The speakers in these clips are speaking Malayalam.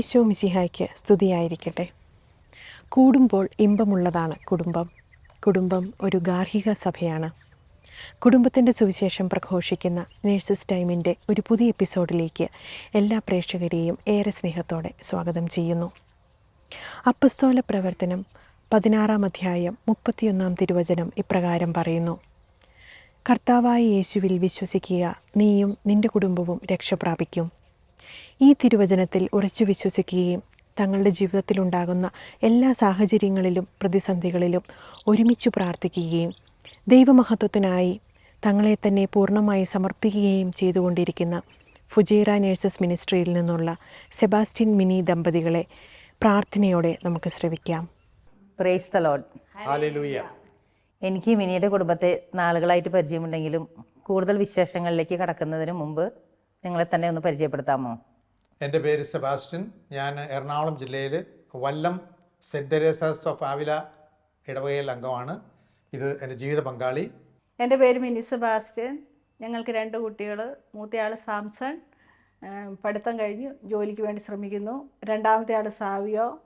ഈശോ മിസിഹായ്ക്ക് സ്തുതിയായിരിക്കട്ടെ. കൂടുമ്പോൾ ഇമ്പമുള്ളതാണ് കുടുംബം. കുടുംബം ഒരു ഗാർഹിക സഭയാണ്. കുടുംബത്തിന്റെ സുവിശേഷം പ്രഘോഷിക്കുന്ന നേഴ്സസ് ടൈമിന്റെ ഒരു പുതിയ എപ്പിസോഡിലേക്ക് എല്ലാ പ്രേക്ഷകരെയും ഏറെ സ്നേഹത്തോടെ സ്വാഗതം ചെയ്യുന്നു. അപ്പസ്തോല പ്രവർത്തനം പതിനാറാം അധ്യായം മുപ്പത്തിയൊന്നാം തിരുവചനം ഇപ്രകാരം പറയുന്നു. കർത്താവായ യേശുവിൽ വിശ്വസിക്കുക നീയും നിന്റെ കുടുംബവും രക്ഷ പ്രാപിക്കും ഈ തിരുവചനത്തിൽ ഉറച്ചു വിശ്വസിക്കുകയും തങ്ങളുടെ ജീവിതത്തിലുണ്ടാകുന്ന എല്ലാ സാഹചര്യങ്ങളിലും പ്രതിസന്ധികളിലും ഒരുമിച്ച് പ്രാർത്ഥിക്കുകയും ദൈവമഹത്വത്തിനായി തങ്ങളെ തന്നെ പൂർണമായി സമർപ്പിക്കുകയും ചെയ്തുകൊണ്ടിരിക്കുന്ന ഫുജേറ നേഴ്സസ് മിനിസ്ട്രിയിൽ നിന്നുള്ള സെബാസ്റ്റ്യൻ മിനി ദമ്പതികളെ പ്രാർത്ഥനയോടെ നമുക്ക് ശ്രവിക്കാം. പ്രേസ് എനിക്ക് മിനിയുടെ കുടുംബത്തെ നാളുകളായിട്ട് പരിചയമുണ്ടെങ്കിലും കൂടുതൽ വിശേഷങ്ങളിലേക്ക് കടക്കുന്നതിന് മുമ്പ് നിങ്ങളെ തന്നെ ഒന്ന് പരിചയപ്പെടുത്താമോ? എന്റെ പേര് സെബാസ്റ്റ്യൻ. ഞാൻ എറണാകുളം ജില്ലയിൽ Vallam saint Teresa's of Avila ഇടവകയിൽ അംഗമാണ്. ഇത് എന്റെ ജീവിത പങ്കാളി. എന്റെ പേര് മിനി സെബാസ്റ്റ്യൻ. ഞങ്ങൾക്ക് രണ്ട് കുട്ടികൾ മൂത്തയാൾ സാംസൺ പഠിത്തം കഴിഞ്ഞു ജോലിക്ക് വേണ്ടി ശ്രമിക്കുന്നു. രണ്ടാമത്തെ ആൾ സാവിയോ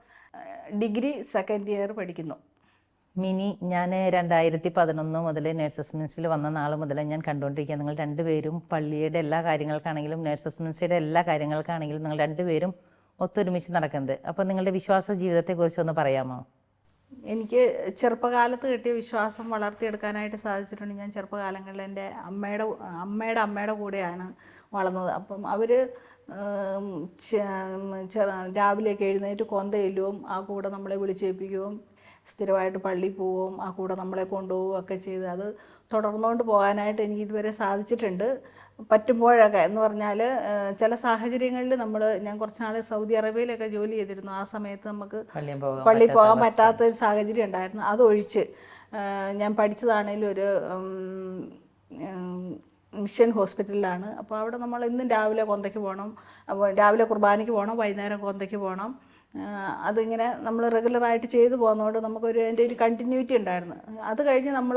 ഡിഗ്രി സെക്കൻഡ് ഇയർ പഠിക്കുന്നു. മിനി ഞാൻ രണ്ടായിരത്തി പതിനൊന്ന് മുതൽ നേഴ്സസ് മിനിസ്റ്റിൽ വന്ന നാൾ മുതൽ ഞാൻ കണ്ടുകൊണ്ടിരിക്കുക നിങ്ങൾ രണ്ടുപേരും പള്ളിയുടെ എല്ലാ കാര്യങ്ങൾക്കാണെങ്കിലും നേഴ്സസ് മിനിസ്റ്റിയുടെ എല്ലാ കാര്യങ്ങൾക്കാണെങ്കിലും നിങ്ങൾ രണ്ടുപേരും ഒത്തൊരുമിച്ച് നടക്കുന്നത് അപ്പോൾ നിങ്ങളുടെ വിശ്വാസ ജീവിതത്തെക്കുറിച്ച് ഒന്ന് പറയാമോ? എനിക്ക് ചെറുപ്പകാലത്ത് കിട്ടിയ വിശ്വാസം വളർത്തിയെടുക്കാനായിട്ട് സാധിച്ചിട്ടുണ്ട്. ഞാൻ ചെറുപ്പകാലങ്ങളിൽ എന്റെ അമ്മയുടെ അമ്മയുടെ അമ്മയുടെ കൂടെയാണ് വളർന്നത്. അപ്പം അവർ രാവിലെയൊക്കെ എഴുന്നേറ്റ് കൊന്തയില്ലും ആ കൂടെ നമ്മളെ വിളിച്ചേൽപ്പിക്കുകയും സ്ഥിരമായിട്ട് പള്ളി പോവും ആ കൂടെ നമ്മളെ കൊണ്ടുപോവുകയും ഒക്കെ ചെയ്ത്. അത് തുടർന്നുകൊണ്ട് പോകാനായിട്ട് എനിക്ക് ഇതുവരെ സാധിച്ചിട്ടുണ്ട്. പറ്റുമ്പോഴൊക്കെ എന്ന് പറഞ്ഞാൽ ചില സാഹചര്യങ്ങളിൽ നമ്മൾ ഞാൻ കുറച്ച് നാൾ സൗദി അറേബ്യയിലൊക്കെ ജോലി ചെയ്തിരുന്നു. ആ സമയത്ത് നമുക്ക് പള്ളി പോകാൻ പറ്റാത്ത ഒരു പറ്റാത്തൊരു സാഹചര്യം ഉണ്ടായിരുന്നു. അതൊഴിച്ച് ഞാൻ പഠിച്ചതാണേലും ഒരു മിഷൻ ഹോസ്പിറ്റലിലാണ്. അപ്പോൾ അവിടെ നമ്മൾ ഇന്നും രാവിലെ കൊന്തയ്ക്ക് പോകണം. രാവിലെ കുർബാനയ്ക്ക് പോകണം വൈകുന്നേരം കൊന്തയ്ക്ക് പോകണം. അതിങ്ങനെ നമ്മൾ റെഗുലറായിട്ട് ചെയ്തു പോകുന്നതുകൊണ്ട് നമുക്കൊരു അതിന്റെ ഒരു കണ്ടിന്യൂറ്റി ഉണ്ടായിരുന്നു. അത് കഴിഞ്ഞ് നമ്മൾ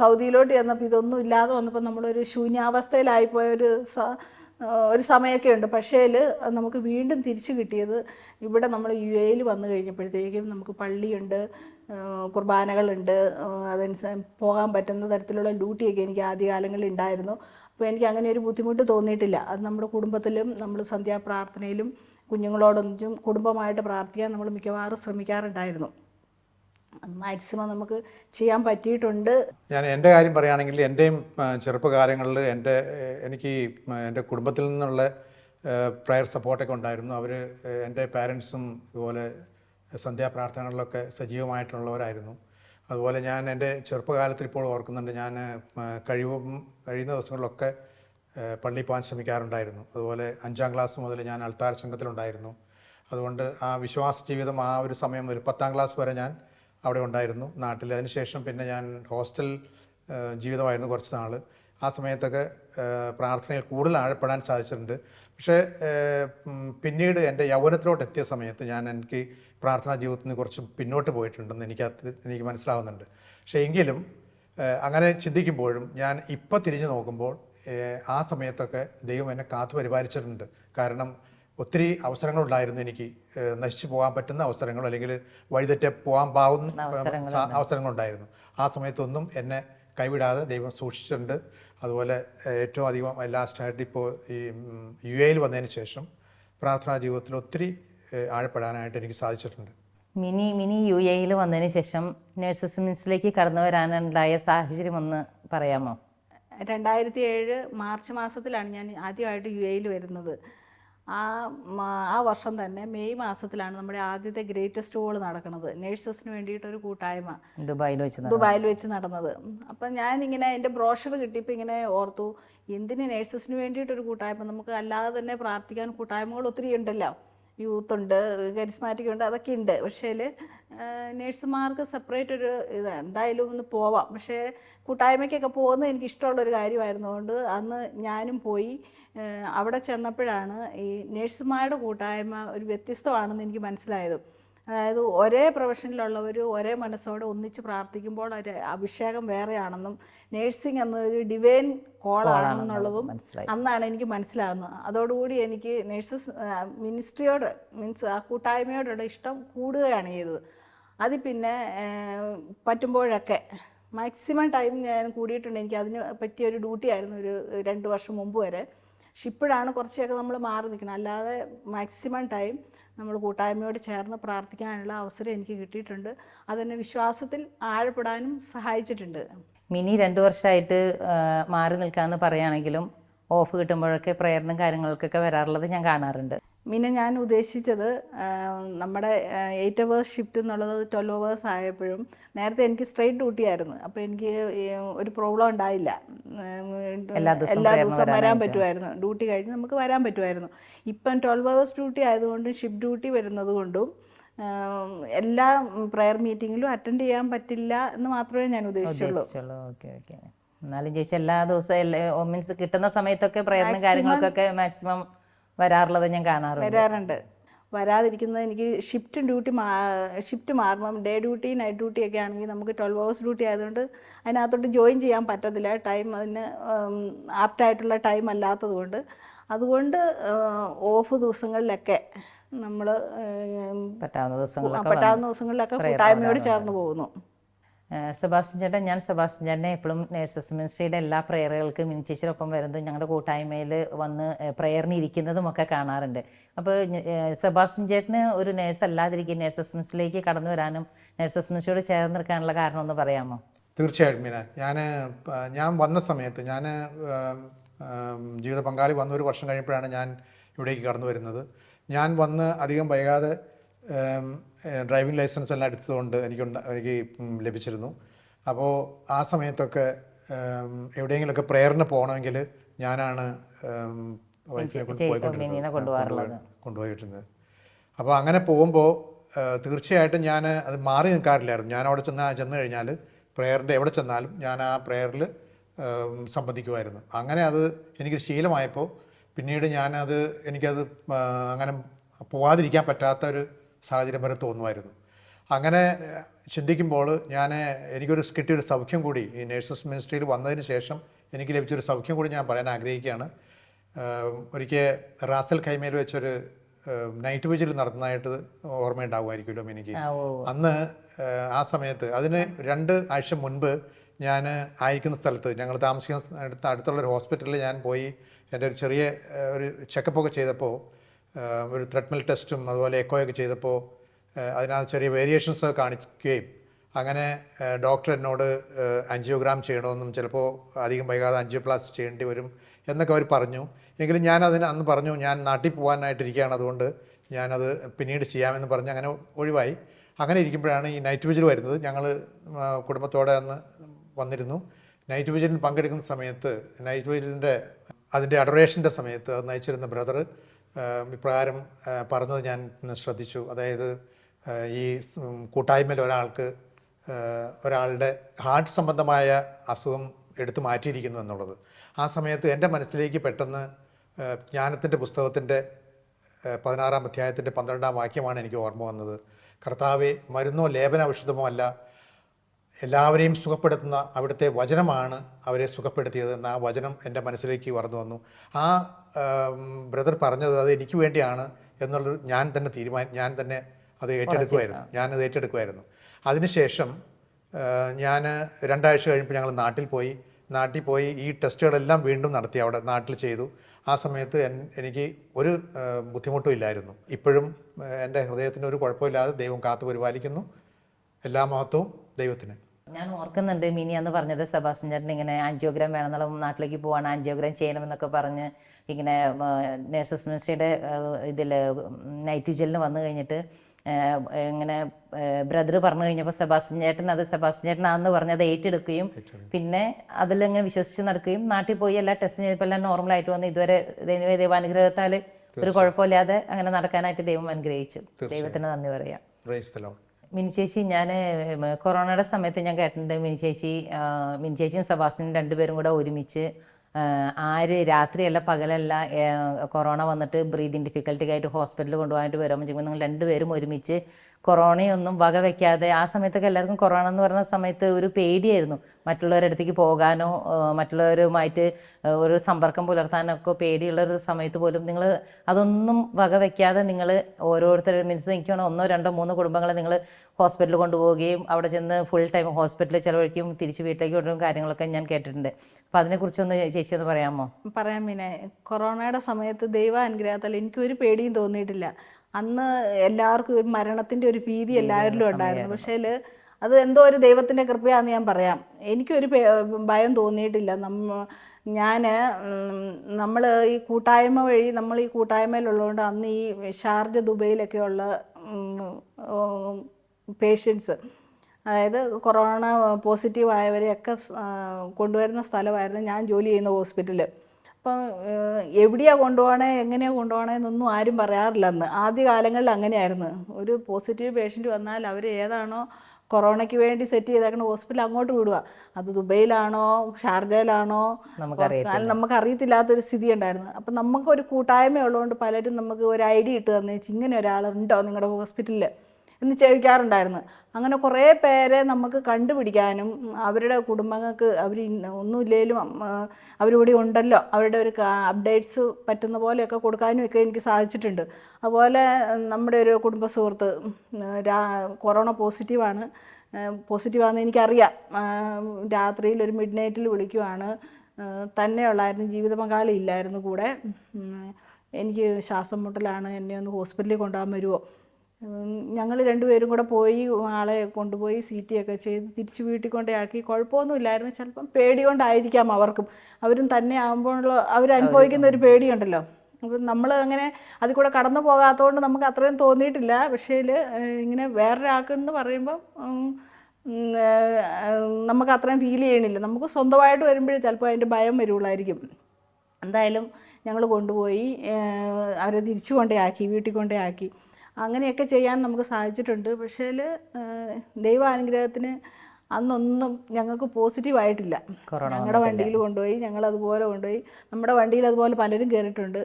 സൗദിയിലോട്ട് ചെന്നപ്പോൾ ഇതൊന്നും ഇല്ലാതെ വന്നപ്പോൾ നമ്മളൊരു ശൂന്യാവസ്ഥയിലായിപ്പോയ ഒരു സ ഒരു സമയമൊക്കെ ഉണ്ട്. പക്ഷേ നമുക്ക് വീണ്ടും തിരിച്ചു കിട്ടിയത് ഇവിടെ നമ്മൾ യു എയിൽ വന്നു കഴിഞ്ഞപ്പോഴത്തേക്കും നമുക്ക് പള്ളിയുണ്ട് കുർബാനകളുണ്ട് അതനുസ പോകാൻ പറ്റുന്ന തരത്തിലുള്ള ഡ്യൂട്ടിയൊക്കെ എനിക്ക് ആദ്യകാലങ്ങളിൽ ഉണ്ടായിരുന്നു. അപ്പോൾ എനിക്ക് അങ്ങനെ ഒരു ബുദ്ധിമുട്ട് തോന്നിയിട്ടില്ല. അത് നമ്മുടെ കുടുംബത്തിലും നമ്മൾ സന്ധ്യാപ്രാർത്ഥനയിലും കുഞ്ഞുങ്ങളോടൊന്നും കുടുംബമായിട്ട് പ്രാർത്ഥിക്കാൻ നമ്മൾ മിക്കവാറും ശ്രമിക്കാറുണ്ടായിരുന്നു. മാക്സിമം നമുക്ക് ചെയ്യാൻ പറ്റിയിട്ടുണ്ട്. ഞാൻ എന്റെ കാര്യം പറയുകയാണെങ്കിൽ എന്റെയും ചെറുപ്പകാലങ്ങളിൽ എന്റെ എനിക്ക് എന്റെ കുടുംബത്തിൽ നിന്നുള്ള പ്രയർ സപ്പോർട്ടൊക്കെ ഉണ്ടായിരുന്നു. അവർ എന്റെ പാരൻസും ഇതുപോലെ സന്ധ്യാപ്രാർത്ഥനകളിലൊക്കെ സജീവമായിട്ടുള്ളവരായിരുന്നു. അതുപോലെ ഞാൻ എന്റെ ചെറുപ്പകാലത്തിൽ ഇപ്പോൾ ഓർക്കുന്നുണ്ട് ഞാൻ കഴിവും കഴിയുന്ന ദിവസങ്ങളിലൊക്കെ പള്ളിയിൽ പോകാൻ ശ്രമിക്കാറുണ്ടായിരുന്നു. അതുപോലെ അഞ്ചാം ക്ലാസ് മുതൽ ഞാൻ അൾത്താര സംഘത്തിലുണ്ടായിരുന്നു. അതുകൊണ്ട് ആ വിശ്വാസ ജീവിതം ആ ഒരു സമയം ഒരു പത്താം ക്ലാസ് വരെ ഞാൻ അവിടെ ഉണ്ടായിരുന്നു. നാട്ടിൽ അതിനുശേഷം പിന്നെ ഞാൻ ഹോസ്റ്റൽ ജീവിതമായിരുന്നു കുറച്ച് നാൾ ആ സമയത്തൊക്കെ പ്രാർത്ഥനയിൽ കൂടുതൽ ആഴപ്പെടാൻ സാധിച്ചിട്ടുണ്ട്. പക്ഷേ പിന്നീട് എന്റെ യൗവനത്തിലോട്ട് എത്തിയ സമയത്ത് ഞാൻ എനിക്ക് പ്രാർത്ഥനാ ജീവിതത്തിൽ നിന്ന് കുറച്ച് പിന്നോട്ട് പോയിട്ടുണ്ടെന്ന് എനിക്ക് എനിക്ക് മനസ്സിലാവുന്നുണ്ട്. പക്ഷേ എങ്കിലും അങ്ങനെ ചിന്തിക്കുമ്പോഴും ഞാൻ ഇപ്പോൾ തിരിഞ്ഞു നോക്കുമ്പോൾ ആ സമയത്തൊക്കെ ദൈവം എന്നെ കാത്തു പരിപാലിച്ചിട്ടുണ്ട്. കാരണം ഒത്തിരി അവസരങ്ങളുണ്ടായിരുന്നു എനിക്ക് നശിച്ചു പോകാൻ പറ്റുന്ന അവസരങ്ങൾ അല്ലെങ്കിൽ വഴിതെറ്റ പോകാൻ പാവുന്ന സ- അവസരങ്ങളുണ്ടായിരുന്നു. ആ സമയത്തൊന്നും എന്നെ കൈവിടാതെ ദൈവം സൂക്ഷിച്ചിട്ടുണ്ട്. അതുപോലെ ഏറ്റവും അധികം ലാസ്റ്റായിട്ട് ഇപ്പോൾ ഈ യു എയിൽ വന്നതിന് ശേഷം പ്രാർത്ഥനാ ജീവിതത്തിൽ ഒത്തിരി ആഴപ്പെടാനായിട്ട് എനിക്ക് സാധിച്ചിട്ടുണ്ട്. മിനി മിനി യു എയിൽ വന്നതിന് ശേഷം നഴ്സസ് മിൻസിലേക്ക് കടന്നു വരാനുണ്ടായ സാഹചര്യം ഒന്ന് പറയാമോ? രണ്ടായിരത്തി ഏഴ് മാർച്ച് മാസത്തിലാണ് ഞാൻ ആദ്യമായിട്ട് യു എയിൽ വരുന്നത്. ആ ആ വർഷം തന്നെ മെയ് മാസത്തിലാണ് നമ്മുടെ ആദ്യത്തെ ഗ്രേറ്റസ്റ്റ് വോൾ നടക്കുന്നത്. നേഴ്സസിന് വേണ്ടിയിട്ടൊരു കൂട്ടായ്മ ദുബായിൽ വെച്ച്. ദുബായിൽ വെച്ച് നടന്നത്. അപ്പം ഞാനിങ്ങനെ എന്റെ ബ്രോഷർ കിട്ടിയപ്പോൾ ഇങ്ങനെ ഓർത്തു എന്തിന് നേഴ്സസിന് വേണ്ടിയിട്ടൊരു കൂട്ടായ്മ? നമുക്ക് അല്ലാതെ തന്നെ പ്രാർത്ഥിക്കാൻ കൂട്ടായ്മകൾ ഒത്തിരി ഉണ്ടല്ലോ. യൂത്ത് ഉണ്ട് കരിസ്മാറ്റിക് ഉണ്ട് അതൊക്കെ ഉണ്ട്. പക്ഷേ നേഴ്സുമാർക്ക് സെപ്പറേറ്റ് ഒരു ഇത് എന്തായാലും ഒന്ന് പോവാം. പക്ഷേ കൂട്ടായ്മയ്ക്കൊക്കെ പോകുന്നത് എനിക്ക് ഇഷ്ടമുള്ളൊരു കാര്യമായിരുന്നുകൊണ്ട് അന്ന് ഞാനും പോയി അവിടെ ചെന്നപ്പോഴാണ് ഈ നേഴ്സുമാരുടെ കൂട്ടായ്മ ഒരു വ്യത്യസ്തമാണെന്ന് എനിക്ക് മനസ്സിലായത്. അതായത് ഒരേ പ്രൊഫഷനിലുള്ളവർ ഒരേ മനസ്സോടെ ഒന്നിച്ച് പ്രാർത്ഥിക്കുമ്പോൾ ഒരു അഭിഷേകം വേറെയാണെന്നും നേഴ്സിംഗ് എന്നൊരു ഡിവൈൻ കോളാണെന്നുള്ളതും. അന്നാണ് എനിക്ക് മനസ്സിലാകുന്നത്. അതോടുകൂടി എനിക്ക് നേഴ്സസ് മിനിസ്ട്രിയോട് മീൻസ് ആ കൂട്ടായ്മയോടുള്ള ഇഷ്ടം കൂടുകയാണ് ചെയ്തത്. അതിൽ പിന്നെ പറ്റുമ്പോഴൊക്കെ മാക്സിമം ടൈം ഞാൻ കൂടിയിട്ടുണ്ട്. എനിക്ക് അതിന് പറ്റിയ ഒരു ഡ്യൂട്ടി ആയിരുന്നു ഒരു രണ്ട് വർഷം മുമ്പ് വരെ. പക്ഷെ ഇപ്പോഴാണ് കുറച്ചൊക്കെ നമ്മൾ മാറി നിൽക്കണം അല്ലാതെ മാക്സിമം ടൈം നമ്മൾ കൂട്ടായ്മയോട് ചേർന്ന് പ്രാർത്ഥിക്കാനുള്ള അവസരം എനിക്ക് കിട്ടിയിട്ടുണ്ട്. അതെന്നെ വിശ്വാസത്തിൽ ആഴപ്പെടാനും സഹായിച്ചിട്ടുണ്ട്. മിനി രണ്ടു വർഷമായിട്ട് മാറി നിൽക്കാമെന്ന് പറയുകയാണെങ്കിലും ഓഫ് കിട്ടുമ്പോഴൊക്കെ പ്രയറിനും കാര്യങ്ങൾക്കൊക്കെ വരാറുള്ളത് ഞാൻ കാണാറുണ്ട്. പിന്നെ ഞാൻ ഉദ്ദേശിച്ചത് നമ്മുടെ എയ്റ്റ് അവേഴ്സ് ഷിഫ്റ്റ് എന്നുള്ളത് ട്വൽവ് അവേഴ്സ് ആയപ്പോഴും നേരത്തെ എനിക്ക് സ്ട്രെയിറ്റ് ഡ്യൂട്ടി ആയിരുന്നു. അപ്പോൾ എനിക്ക് ഒരു പ്രോബ്ലം ഉണ്ടായില്ല. എല്ലാ ദിവസവും വരാൻ. പറ്റുമായിരുന്നു. ഡ്യൂട്ടി കഴിഞ്ഞ് നമുക്ക് വരാൻ പറ്റുമായിരുന്നു. ഇപ്പം ട്വൽവ് അവേഴ്സ് ഡ്യൂട്ടി ആയതുകൊണ്ടും ഷിഫ്റ്റ് ഡ്യൂട്ടി വരുന്നത് കൊണ്ടും എല്ലാ പ്രയർ മീറ്റിങ്ങിലും അറ്റൻഡ് ചെയ്യാൻ പറ്റില്ല എന്ന് മാത്രമേ ഞാൻ ഉദ്ദേശിച്ചുള്ളൂ. ഉദ്ദേശിച്ചുള്ളൂ. ഓക്കെ ഓക്കെ എന്നാലും ചേച്ചി എല്ലാ ദിവസവും മീൻസ് കിട്ടുന്ന സമയത്തൊക്കെ പ്രയറിനും കാര്യങ്ങൾക്കൊക്കെ മാക്സിമം വരാറുള്ളത് ഞാൻ കാണാറുണ്ട്. വരാറുണ്ട്. വരാതിരിക്കുന്നത് എനിക്ക് ഷിഫ്റ്റ് ഡ്യൂട്ടി മാ ഷിഫ്റ്റ് മാറുമ്പം ഡേ ഡ്യൂട്ടി നൈറ്റ് ഡ്യൂട്ടി ഒക്കെ ആണെങ്കിൽ നമുക്ക് ട്വൽവ് ഹവേഴ്സ് ഡ്യൂട്ടി ആയതുകൊണ്ട് അതിനകത്തോട്ട് ജോയിൻ ചെയ്യാൻ പറ്റത്തില്ല. ടൈം അതിന് ആപ്റ്റായിട്ടുള്ള ടൈം അല്ലാത്തത് കൊണ്ട് അതുകൊണ്ട് ഓഫ് ദിവസങ്ങളിലൊക്കെ നമ്മൾ പറ്റാവുന്ന പറ്റാവുന്ന ദിവസങ്ങളിലൊക്കെ കൂട്ടായ്മയോട് ചേർന്ന് പോകുന്നു. സെബാസ്റ്റ്യൻ ചേട്ടൻ ഞാൻ സെബാസ്റ്റ്യൻ ചേട്ടനെ എപ്പോഴും നേഴ്സസ് മിനിസ്ട്രിയുടെ എല്ലാ പ്രേയറുകൾക്കും മിനി ചേച്ചിയൊപ്പം വരുന്നതും ഞങ്ങളുടെ കൂട്ടായ്മയിൽ വന്ന് പ്രേയറിന് ഇരിക്കുന്നതും ഒക്കെ കാണാറുണ്ട്. അപ്പോൾ സെബാസ്റ്റ്യൻ ചേട്ടന് ഒരു നേഴ്സ് അല്ലാതിരിക്കും നേഴ്സസ് മിനിസ്ട്രിയിലേക്ക് കടന്നു വരാനും നേഴ്സസ് മിനിസ്ട്രിയോട് ചേർന്ന് നിൽക്കാനുള്ള കാരണം ഒന്ന് പറയാമോ? തീർച്ചയായിട്ടും മീന. ഞാൻ ഞാൻ വന്ന സമയത്ത് ഞാൻ ജീവിത പങ്കാളി വന്ന ഒരു വർഷം കഴിയുമ്പോഴാണ് ഞാൻ ഇവിടേക്ക് കടന്നു വരുന്നത്. ഞാൻ വന്ന് അധികം വൈകാതെ ഡ്രൈവിംഗ് ലൈസൻസ് എല്ലാം എടുത്തതുകൊണ്ട് എനിക്ക് എനിക്ക് ലഭിച്ചിരുന്നു. അപ്പോൾ ആ സമയത്തൊക്കെ എവിടെയെങ്കിലുമൊക്കെ പ്രേയറിന് പോകണമെങ്കിൽ ഞാനാണ് വൈഫിനെ കൊണ്ടുപോയിട്ടിരുന്നത്. അപ്പോൾ അങ്ങനെ പോകുമ്പോൾ തീർച്ചയായിട്ടും ഞാൻ അത് മാറി നിൽക്കാറില്ലായിരുന്നു. ഞാൻ അവിടെ ചെന്ന് ചെന്ന് കഴിഞ്ഞാൽ പ്രേയറിന്റെ എവിടെ ചെന്നാലും ഞാൻ ആ പ്രേയറിൽ സംബന്ധിക്കുമായിരുന്നു. അങ്ങനെ അത് എനിക്ക് ശീലമായപ്പോൾ പിന്നീട് ഞാനത് എനിക്കത് അങ്ങനെ പോവാതിരിക്കാൻ പറ്റാത്ത ഒരു സാഹചര്യം വരെ തോന്നുമായിരുന്നു. അങ്ങനെ ചിന്തിക്കുമ്പോൾ ഞാൻ എനിക്കൊരു കിട്ടിയൊരു സൗഖ്യം കൂടി ഈ നേഴ്സസ് മിനിസ്ട്രിയിൽ വന്നതിന് ശേഷം എനിക്ക് ലഭിച്ചൊരു സൗഖ്യം കൂടി ഞാൻ പറയാൻ ആഗ്രഹിക്കുകയാണ്. ഒരിക്കൽ റാസൽ ഖൈമയിൽ വെച്ചൊരു നൈറ്റ് വിജിൽ നടത്തുന്നതായിട്ട് ഓർമ്മയുണ്ടാവുമായിരിക്കുമല്ലോ എനിക്ക് അന്ന് ആ സമയത്ത് അതിന് രണ്ട് ആഴ്ച മുൻപ് ഞാൻ അയക്കുന്ന സ്ഥലത്ത് ഞങ്ങൾ താമസിക്കുന്ന അടുത്ത അടുത്തുള്ള ഒരു ഹോസ്പിറ്റലിൽ ഞാൻ പോയി എന്റെ ഒരു ചെറിയ ഒരു ചെക്കപ്പൊക്കെ ചെയ്തപ്പോൾ ഒരു ത്രെഡ്മിൽ ടെസ്റ്റും അതുപോലെ എക്കോ ഒക്കെ ചെയ്തപ്പോൾ അതിനകത്ത് ചെറിയ വേരിയേഷൻസ് കാണിക്കുകയും അങ്ങനെ ഡോക്ടർ എന്നോട് ആൻജിയോഗ്രാം ചെയ്യണമെന്നും ചിലപ്പോൾ അധികം വൈകാതെ ആൻജിയോപ്ലാസ്റ്റ് ചെയ്യേണ്ടി വരും എന്നൊക്കെ അവർ പറഞ്ഞു. എങ്കിലും ഞാൻ അതിന് അന്ന് പറഞ്ഞു ഞാൻ നാട്ടിൽ പോകാനായിട്ടിരിക്കുകയാണ് അതുകൊണ്ട് ഞാനത് പിന്നീട് ചെയ്യാമെന്ന് പറഞ്ഞ് അങ്ങനെ ഒഴിവായി. അങ്ങനെ ഇരിക്കുമ്പോഴാണ് ഈ നൈറ്റ് വിജിൽ വരുന്നത്. ഞങ്ങൾ കുടുംബത്തോടെ അന്ന് വന്നിരുന്നു. നൈറ്റ് വിജിലിൽ പങ്കെടുക്കുന്ന സമയത്ത് നൈറ്റ് വിജിലിന്റെ അതിന്റെ അഡറേഷന്റെ സമയത്ത് അത് നയിച്ചിരുന്ന ബ്രദർ ഇപ്രകാരം പറഞ്ഞത് ഞാൻ ശ്രദ്ധിച്ചു. അതായത് ഈ കൂട്ടായ്മയിൽ ഒരാൾക്ക് ഒരാളുടെ ഹാർട്ട് സംബന്ധമായ അസുഖം എടുത്തു മാറ്റിയിരിക്കുന്നു എന്നുള്ളത്. ആ സമയത്ത് എന്റെ മനസ്സിലേക്ക് പെട്ടെന്ന് ജ്ഞാനത്തിന്റെ പുസ്തകത്തിന്റെ പതിനാറാം അധ്യായത്തിന്റെ പന്ത്രണ്ടാം വാക്യമാണ് എനിക്ക് ഓർമ്മ വന്നത്. കർത്താവെ മരുന്നോ ലേപന ഔഷധമോ അല്ല. എല്ലാവരെയും സുഖപ്പെടുത്തുന്ന അവിടുത്തെ വചനമാണ് അവരെ സുഖപ്പെടുത്തിയത് എന്ന ആ വചനം എന്റെ മനസ്സിലേക്ക് വന്നു. ആ ബ്രദർ പറഞ്ഞത് അത് എനിക്ക് വേണ്ടിയാണ് എന്നുള്ളൊരു ഞാൻ തന്നെ തീരുമാനം ഞാൻ തന്നെ അത് ഏറ്റെടുക്കുമായിരുന്നു അത് ഏറ്റെടുക്കുമായിരുന്നു അതിനുശേഷം ഞാൻ രണ്ടാഴ്ച കഴിഞ്ഞപ്പോൾ ഞങ്ങൾ നാട്ടിൽ പോയി. നാട്ടിൽ പോയി ഈ ടെസ്റ്റുകളെല്ലാം വീണ്ടും നടത്തി അവിടെ നാട്ടിൽ ചെയ്തു. ആ സമയത്ത് എനിക്ക് ഒരു ബുദ്ധിമുട്ടും ഇല്ലായിരുന്നു. ഇപ്പോഴും എന്റെ ഹൃദയത്തിന് ഒരു കുഴപ്പമില്ലാതെ ദൈവം കാത്തു പരിപാലിക്കുന്നു. എല്ലാ മഹത്വവും ദൈവത്തിന്. ഞാൻ ഓർക്കുന്നുണ്ട് മിനി എന്ന് പറഞ്ഞത് സെബാസ്റ്റ്യൻ ചേട്ടൻ ഇങ്ങനെ ആൻജിയോഗ്രാം വേണമെന്നുള്ള നാട്ടിലേക്ക് പോവാണ് ആൻജിയോഗ്രാം ചെയ്യണമെന്നൊക്കെ പറഞ്ഞ് ഇങ്ങനെ നേഴ്സസ് മിനിസ്ട്രിയുടെ ഇതിൽ നൈറ്റ് വിജലിന് വന്നു കഴിഞ്ഞിട്ട് ഇങ്ങനെ ബ്രദർ പറഞ്ഞു കഴിഞ്ഞപ്പോൾ സെബാസ്റ്റ്യൻ ചേട്ടൻ അത് സെബാസ്റ്റ്യൻ ചേട്ടനാണെന്ന് പറഞ്ഞ് അത് ഏറ്റെടുക്കുകയും പിന്നെ അതിലങ്ങനെ വിശ്വസിച്ച് നടക്കുകയും നാട്ടിൽ പോയി എല്ലാ ടെസ്റ്റും ചെയ്തപ്പോൾ എല്ലാം നോർമലായിട്ട് വന്ന് ഇതുവരെ ദൈവ ദൈവാനുഗ്രഹത്താൽ ഒരു കുഴപ്പമില്ലാതെ അങ്ങനെ നടക്കാനായിട്ട് ദൈവം അനുഗ്രഹിച്ചു. ദൈവത്തിന് നന്ദി പറയാം. മിനി ചേച്ചി ഞാൻ കൊറോണയുടെ സമയത്ത് ഞാൻ കേട്ടിട്ടുണ്ട് മിനി ചേച്ചി മിനി ചേച്ചിയും സെബാസ്റ്റിനും രണ്ടുപേരും കൂടെ ഒരുമിച്ച് ആര് രാത്രിയല്ല പകലല്ല കൊറോണ വന്നിട്ട് ബ്രീതിങ് ഡിഫിക്കൽറ്റി ആയിട്ട് ഹോസ്പിറ്റലിൽ കൊണ്ടുപോകാനായിട്ട് വരുമ്പോൾ നിങ്ങൾ രണ്ടുപേരും ഒരുമിച്ച് കൊറോണയൊന്നും വക വെക്കാതെ ആ സമയത്തൊക്കെ എല്ലാവർക്കും കൊറോണ എന്ന് പറയുന്ന സമയത്ത് ഒരു പേടിയായിരുന്നു. മറ്റുള്ളവരുടെ അടുത്തേക്ക് പോകാനോ മറ്റുള്ളവരുമായിട്ട് ഒരു സമ്പർക്കം പുലർത്താനൊക്കെ പേടിയുള്ള ഒരു സമയത്ത് പോലും നിങ്ങൾ അതൊന്നും വക വെക്കാതെ നിങ്ങൾ ഓരോരുത്തരുടെ മീൻസ് എനിക്കാണ് ഒന്നോ രണ്ടോ മൂന്നോ കുടുംബങ്ങളെ നിങ്ങൾ ഹോസ്പിറ്റലിൽ കൊണ്ടുപോവുകയും അവിടെ ചെന്ന് ഫുൾ ടൈം ഹോസ്പിറ്റലിൽ ചിലവഴിക്കും തിരിച്ച് വീട്ടിലേക്ക് കൊണ്ടുവരും കാര്യങ്ങളൊക്കെ ഞാൻ കേട്ടിട്ടുണ്ട്. അപ്പോൾ അതിനെക്കുറിച്ചൊന്ന് ചേച്ചി ഒന്ന് പറയാമോ? പറയാം പിന്നെ കൊറോണയുടെ സമയത്ത് ദൈവ അനുഗ്രഹത്താൽ എനിക്കൊരു പേടിയും തോന്നിയിട്ടില്ല. അന്ന് എല്ലാവർക്കും ഒരു മരണത്തിന്റെ ഒരു ഭീതി എല്ലാവരിലും ഉണ്ടായിരുന്നു. പക്ഷേ അത് എന്തോ ഒരു ദൈവത്തിന്റെ കൃപയാന്ന് ഞാൻ പറയാം. എനിക്കൊരു ഭയം തോന്നിയിട്ടില്ല. നമ്മ ഞാൻ നമ്മൾ ഈ കൂട്ടായ്മ വഴി നമ്മൾ ഈ കൂട്ടായ്മയിലുള്ളതുകൊണ്ട് അന്ന് ഈ ഷാർജ ദുബൈയിലൊക്കെയുള്ള പേഷ്യൻസ് അതായത് കൊറോണ പോസിറ്റീവ് ആയവരെയൊക്കെ കൊണ്ടുവരുന്ന സ്ഥലമായിരുന്നു ഞാൻ ജോലി ചെയ്യുന്ന ഹോസ്പിറ്റൽ അപ്പം എവിടെയാണ് കൊണ്ടുപോകണേ എങ്ങനെയാണ് കൊണ്ടുപോകണേ എന്നൊന്നും ആരും പറയാറില്ല അന്ന് ആദ്യ കാലങ്ങളിൽ അങ്ങനെയായിരുന്നു. ഒരു പോസിറ്റീവ് പേഷ്യന്റ് വന്നാൽ അവർ ഏതാണോ കൊറോണയ്ക്ക് വേണ്ടി സെറ്റ് ചെയ്തേക്കുന്ന ഹോസ്പിറ്റൽ അങ്ങോട്ട് വിടുക അത് ദുബൈയിലാണോ ഷാർജയിലാണോ? നമുക്കറിയത്തില്ലാത്തൊരു നമുക്ക് അറിയത്തില്ലാത്തൊരു സ്ഥിതി ഉണ്ടായിരുന്നു അപ്പം നമുക്കൊരു കൂട്ടായ്മ ഉള്ളതുകൊണ്ട് പലരും നമുക്ക് ഒരു ഐഡിയ ഇട്ട് തന്നേച്ച് ഇങ്ങനെ ഒരാളുണ്ടോ നിങ്ങളുടെ ഹോസ്പിറ്റലിൽ എന്ന് ചോദിക്കാറുണ്ടായിരുന്നു. അങ്ങനെ കുറേ പേരെ നമുക്ക് കണ്ടുപിടിക്കാനും അവരുടെ കുടുംബങ്ങൾക്ക് അവർ ഒന്നുമില്ലേലും അവരിവിടെ ഉണ്ടല്ലോ. അവരുടെ ഒരു അപ്ഡേറ്റ്സ് പറ്റുന്ന പോലെയൊക്കെ കൊടുക്കാനും ഒക്കെ എനിക്ക് സാധിച്ചിട്ടുണ്ട്. അതുപോലെ നമ്മുടെ ഒരു കുടുംബ സുഹൃത്ത് കൊറോണ പോസിറ്റീവാണ്. പോസിറ്റീവാണെന്ന് എനിക്കറിയാം. രാത്രിയിൽ ഒരു മിഡ് നൈറ്റിൽ വിളിക്കുവാണ്. തന്നെ തന്നെയുള്ളായിരുന്നു. ജീവിത പങ്കാളി ഇല്ലായിരുന്നു കൂടെ. എനിക്ക് ശ്വാസം മുട്ടലാണ്. എന്നെ ഒന്ന് ഹോസ്പിറ്റലിൽ കൊണ്ടുപോകാൻ വരുമോ ഞങ്ങൾ രണ്ടുപേരും കൂടെ പോയി ആളെ കൊണ്ടുപോയി സീറ്റിയൊക്കെ ചെയ്ത് തിരിച്ച് വീട്ടിൽ കൊണ്ടേയാക്കി. കുഴപ്പമൊന്നുമില്ലായിരുന്നു. ചിലപ്പം പേടി കൊണ്ടായിരിക്കാം അവർക്കും. അവരും തന്നെ ആകുമ്പോഴുള്ള അവർ അനുഭവിക്കുന്ന ഒരു പേടിയുണ്ടല്ലോ. അപ്പം നമ്മൾ അങ്ങനെ അതിൽ കൂടെ കടന്നു പോകാത്തതുകൊണ്ട് നമുക്ക് അത്രയും തോന്നിയിട്ടില്ല. പക്ഷേ ഇങ്ങനെ വേറൊരാൾക്കെന്ന് പറയുമ്പം നമുക്ക് അത്രയും ഫീൽ ചെയ്യണില്ല. നമുക്ക് സ്വന്തമായിട്ട് വരുമ്പോഴേ ചിലപ്പോൾ അതിന്റെ ഭയം വരുള്ളായിരിക്കും. എന്തായാലും ഞങ്ങൾ കൊണ്ടുപോയി അവരെ തിരിച്ചു കൊണ്ടേ ആക്കി വീട്ടിൽ കൊണ്ടേയാക്കി. അങ്ങനെയൊക്കെ ചെയ്യാൻ നമുക്ക് സാധിച്ചിട്ടുണ്ട്. പക്ഷേ ദൈവാനുഗ്രഹത്തിന് അന്നൊന്നും ഞങ്ങൾക്ക് പോസിറ്റീവ് ആയിട്ടില്ല. ഞങ്ങളുടെ വണ്ടിയിൽ കൊണ്ടുപോയി ഞങ്ങൾ അതുപോലെ കൊണ്ടുപോയി നമ്മുടെ വണ്ടിയിൽ അതുപോലെ പലരും കയറിയിട്ടുണ്ട്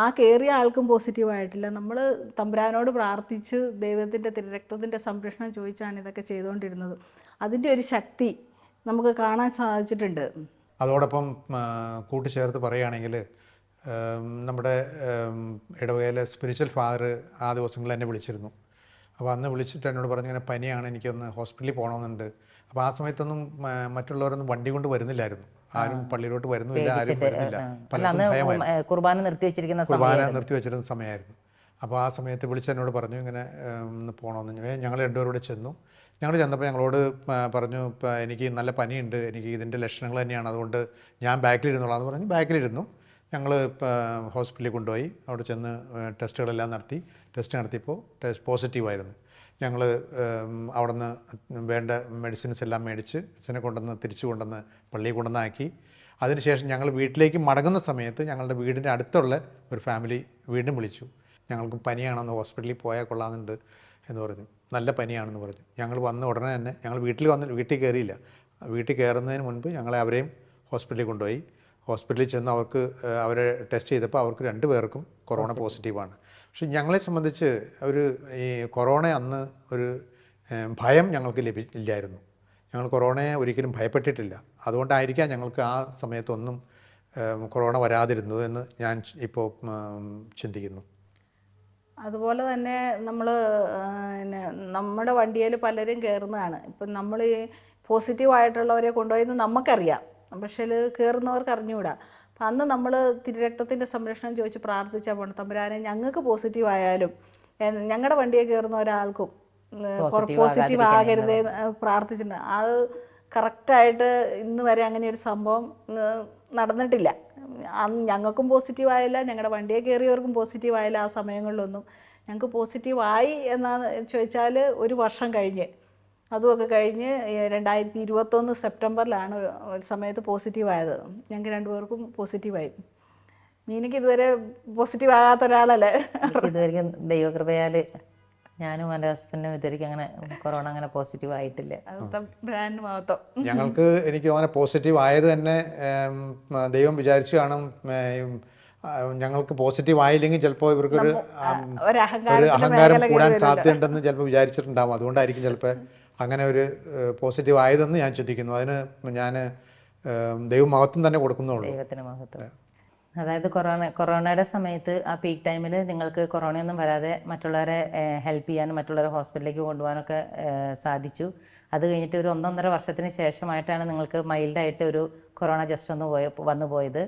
ആ കയറിയ ആൾക്കും പോസിറ്റീവ് ആയിട്ടില്ല. നമ്മൾ തമ്പുരാനോട് പ്രാർത്ഥിച്ച് ദൈവത്തിന്റെ തിരുരക്തത്തിന്റെ സംരക്ഷണം ചോദിച്ചാണ് ഇതൊക്കെ ചെയ്തുകൊണ്ടിരുന്നത് അതിന്റെ ഒരു ശക്തി നമുക്ക് കാണാൻ സാധിച്ചിട്ടുണ്ട്. അതോടൊപ്പം കൂട്ടിച്ചേർത്ത് പറയുകയാണെങ്കിൽ നമ്മുടെ ഇടവകയിലെ സ്പിരിച്വൽ ഫാദർ ആ ദിവസങ്ങളിൽ എന്നെ വിളിച്ചിരുന്നു. അപ്പോൾ അന്ന് വിളിച്ചിട്ട് എന്നോട് പറഞ്ഞു ഇങ്ങനെ പനിയാണ് എനിക്കൊന്ന് ഹോസ്പിറ്റലിൽ പോകണമെന്നുണ്ട് അപ്പോൾ ആ സമയത്തൊന്നും മറ്റുള്ളവരൊന്നും വണ്ടി കൊണ്ട് വരുന്നില്ലായിരുന്നു. ആരും പള്ളിയിലോട്ട് വരുന്നില്ല ആരും വരുന്നില്ല. പലർക്കും കുർബാന നിർത്തി വെച്ചിരിക്കുന്ന കുർബാന നിർത്തി വെച്ചിരുന്ന സമയമായിരുന്നു അപ്പോൾ ആ സമയത്ത് വിളിച്ച് എന്നോട് പറഞ്ഞു ഇങ്ങനെ ഒന്ന് പോകണമെന്ന് ഞങ്ങൾ രണ്ടുപേരും കൂടെ ചെന്നു. ഞങ്ങൾ ചെന്നപ്പോൾ ഞങ്ങളോട് പറഞ്ഞു "ഇപ്പം എനിക്ക് നല്ല പനിയുണ്ട്. എനിക്ക് ഇതിന്റെ ലക്ഷണങ്ങൾ തന്നെയാണ്. അതുകൊണ്ട് ഞാൻ ബാക്കിലിരുന്നോളാം എന്ന് പറഞ്ഞ് ബാക്കിലിരുന്നു. ഞങ്ങൾ ഹോസ്പിറ്റലിൽ കൊണ്ടുപോയി. അവിടെ ചെന്ന് ടെസ്റ്റുകളെല്ലാം നടത്തി. ടെസ്റ്റ് നടത്തിയപ്പോൾ ടെസ്റ്റ് പോസിറ്റീവായിരുന്നു. ഞങ്ങൾ അവിടെ നിന്ന് വേണ്ട മെഡിസിൻസ് എല്ലാം മേടിച്ച് അച്ഛനെ കൊണ്ടുവന്ന് തിരിച്ചു കൊണ്ടുവന്ന് പള്ളിയിൽ കൊണ്ടുവന്നാക്കി. അതിനുശേഷം ഞങ്ങൾ വീട്ടിലേക്ക് മടങ്ങുന്ന സമയത്ത് ഞങ്ങളുടെ വീടിന്റെ അടുത്തുള്ള ഒരു ഫാമിലി വീണ്ടും വിളിച്ചു. ഞങ്ങൾക്ക് പനിയാണെന്ന് ഹോസ്പിറ്റലിൽ പോയാൽ കൊള്ളാമെന്നുണ്ട് എന്ന് പറഞ്ഞു. നല്ല പനിയാണെന്ന് പറഞ്ഞു. ഞങ്ങൾ വന്ന ഉടനെ തന്നെ ഞങ്ങൾ വീട്ടിൽ വന്ന് വീട്ടിൽ കയറിയില്ല. വീട്ടിൽ കയറുന്നതിന് മുൻപ് ഞങ്ങളെ അവരെയും ഹോസ്പിറ്റലിൽ കൊണ്ടുപോയി. ഹോസ്പിറ്റലിൽ ചെന്ന് അവർക്ക് അവരെ ടെസ്റ്റ് ചെയ്തപ്പോൾ അവർക്ക് രണ്ട് പേർക്കും കൊറോണ പോസിറ്റീവാണ്. പക്ഷെ ഞങ്ങളെ സംബന്ധിച്ച് ഒരു ഈ കൊറോണ അന്ന് ഒരു ഭയം ഞങ്ങൾക്ക് ലഭി ഇല്ലായിരുന്നു. ഞങ്ങൾ കൊറോണയെ ഒരിക്കലും ഭയപ്പെട്ടിട്ടില്ല. അതുകൊണ്ടായിരിക്കാം ഞങ്ങൾക്ക് ആ സമയത്തൊന്നും കൊറോണ വരാതിരുന്നത് എന്ന് ഞാൻ ഇപ്പോൾ ചിന്തിക്കുന്നു. അതുപോലെ തന്നെ നമ്മൾ പിന്നെ നമ്മുടെ വണ്ടിയിൽ പലരും കയറുന്നതാണ്. ഇപ്പം നമ്മൾ പോസിറ്റീവ് ആയിട്ടുള്ളവരെ കൊണ്ടുപോയെന്ന് നമുക്കറിയാം. പക്ഷേ കയറുന്നവർക്ക് അറിഞ്ഞുകൂടാ. അപ്പം അന്ന് നമ്മൾ തിരുരക്തത്തിന്റെ സംരക്ഷണം ചോദിച്ച് പ്രാർത്ഥിച്ചാൽ പോകണം തമ്പുരാനെ ഞങ്ങൾക്ക് പോസിറ്റീവ് ആയാലും ഞങ്ങളുടെ വണ്ടിയെ കയറുന്ന ഒരാൾക്കും പോസിറ്റീവ് ആകരുതേ പ്രാർത്ഥിച്ചിട്ടുണ്ട്. അത് കറക്റ്റായിട്ട് ഇന്ന് വരെ അങ്ങനെ ഒരു സംഭവം നടന്നിട്ടില്ല. അന്ന് ഞങ്ങൾക്കും പോസിറ്റീവ് ആയില്ല ഞങ്ങളുടെ വണ്ടിയെ കയറിയവർക്കും പോസിറ്റീവ് ആയില്ല ആ സമയങ്ങളിലൊന്നും. ഞങ്ങൾക്ക് പോസിറ്റീവ് ആയി എന്നാന്ന് ചോദിച്ചാൽ ഒരു വർഷം കഴിഞ്ഞ്. അതുമൊക്കെ കഴിഞ്ഞ് രണ്ടായിരത്തി ഇരുപത്തൊന്ന് സെപ്റ്റംബറിലാണ് ഒരു സമയത്ത് പോസിറ്റീവ് ആയത് ഞങ്ങൾക്ക് രണ്ടുപേർക്കും പോസിറ്റീവായി. മീനയ്ക്ക് ഇതുവരെ പോസിറ്റീവ് ആകാത്ത ഒരാളല്ലേ ഇതുവരെയും ദൈവകൃപയാൽ ഞാനും എന്റെ ഹസ്ബൻഡും ഇതുവരെയ്ക്കും അങ്ങനെ കൊറോണ അങ്ങനെ പോസിറ്റീവ് ആയിട്ടില്ല ബ്രാൻഡ് ഞങ്ങൾക്ക് എനിക്ക് അങ്ങനെ പോസിറ്റീവ് ആയത് തന്നെ ദൈവം വിചാരിച്ചു കാണും ഞങ്ങൾക്ക് പോസിറ്റീവ് ആയില്ലെങ്കിൽ ചിലപ്പോൾ ഇവർക്കൊരു ഒരു അഹങ്കാരം കൂടാൻ സാധ്യതയുണ്ടെന്ന് ചിലപ്പോൾ വിചാരിച്ചിട്ടുണ്ടാവും. അതുകൊണ്ടായിരിക്കും ചിലപ്പോൾ അങ്ങനെ ഒരു പോസിറ്റീവ് ആയതെന്ന് ഞാൻ ചിന്തിക്കുന്നു. അതിന് ഞാൻ ദൈവം മഹത്വം തന്നെ കൊടുക്കുന്നുള്ളൂ ദൈവത്തിന് മഹത്വം. അതായത് കൊറോണ കൊറോണയുടെ സമയത്ത് ആ പീക്ക് ടൈമിൽ നിങ്ങൾക്ക് കൊറോണയൊന്നും വരാതെ മറ്റുള്ളവരെ ഹെൽപ്പ് ചെയ്യാനും മറ്റുള്ളവരെ ഹോസ്പിറ്റലിലേക്ക് കൊണ്ടുപോകാനൊക്കെ സാധിച്ചു. അത് കഴിഞ്ഞിട്ട് ഒരു ഒന്നൊന്നര വർഷത്തിന് ശേഷമായിട്ടാണ് നിങ്ങൾക്ക് മൈൽഡായിട്ട് ഒരു കൊറോണ ജസ്റ്റ് ഒന്ന് പോയ വന്നു പോയത്.